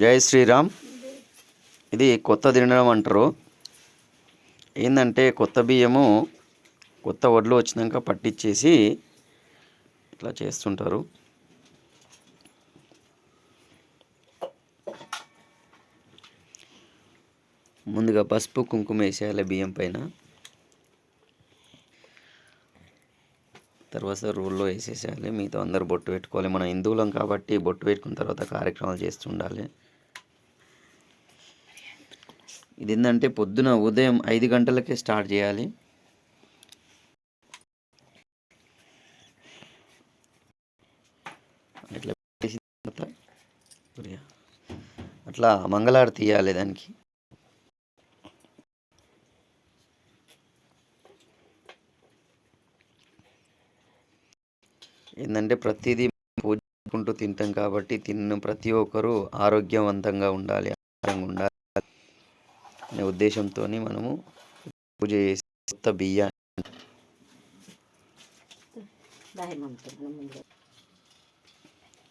జై శ్రీరామ్. ఇది కొత్త తినడం అంటారు. ఏంటంటే కొత్త బియ్యము కొత్త వడ్లు వచ్చినాక పట్టించేసి ఇట్లా చేస్తుంటారు. ముందుగా పసుపు కుంకుమ వేసేయాలి బియ్యం పైన. తర్వాత రూల్లో వేసేసేయాలి. మిగతా అందరు బొట్టు పెట్టుకోవాలి. మన హిందువులం కాబట్టి బొట్టు పెట్టుకున్న తర్వాత కార్యక్రమాలు చేస్తుండాలి ఇది ఏంటంటే పొద్దున ఉదయం ఐదు గంటలకే స్టార్ట్ చేయాలి. చేసిన తర్వాత అట్లా మంగళారు తీయాలి దానికి. ఏంటంటే ప్రతిదీ పూజకుంటూ తింటాం కాబట్టి తిన్న ప్రతి ఒక్కరూ ఆరోగ్యవంతంగా ఉండాలి ఆరోగ్యంగా ఉండాలి. అనే ఉద్దేశంతో మనము పూజ చేసి కొత్త బియ్యాన్ని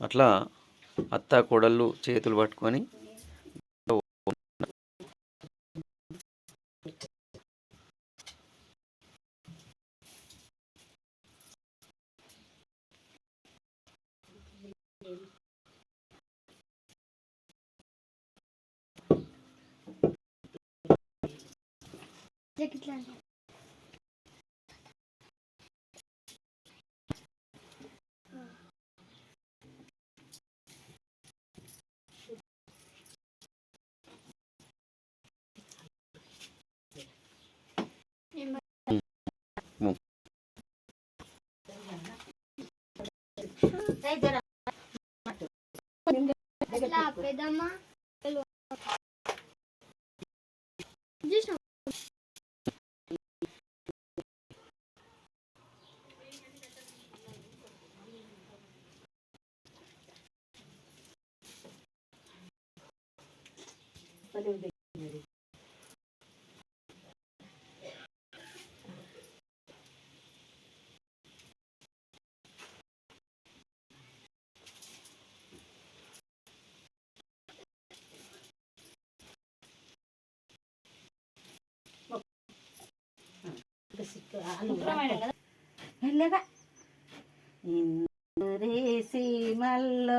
అట్లా అత్త కోడళ్ళు చేతులు పట్టుకొని పెద్దమ్మ మెల్లగా ఇందురేసి మల్లో రేసి మల్లో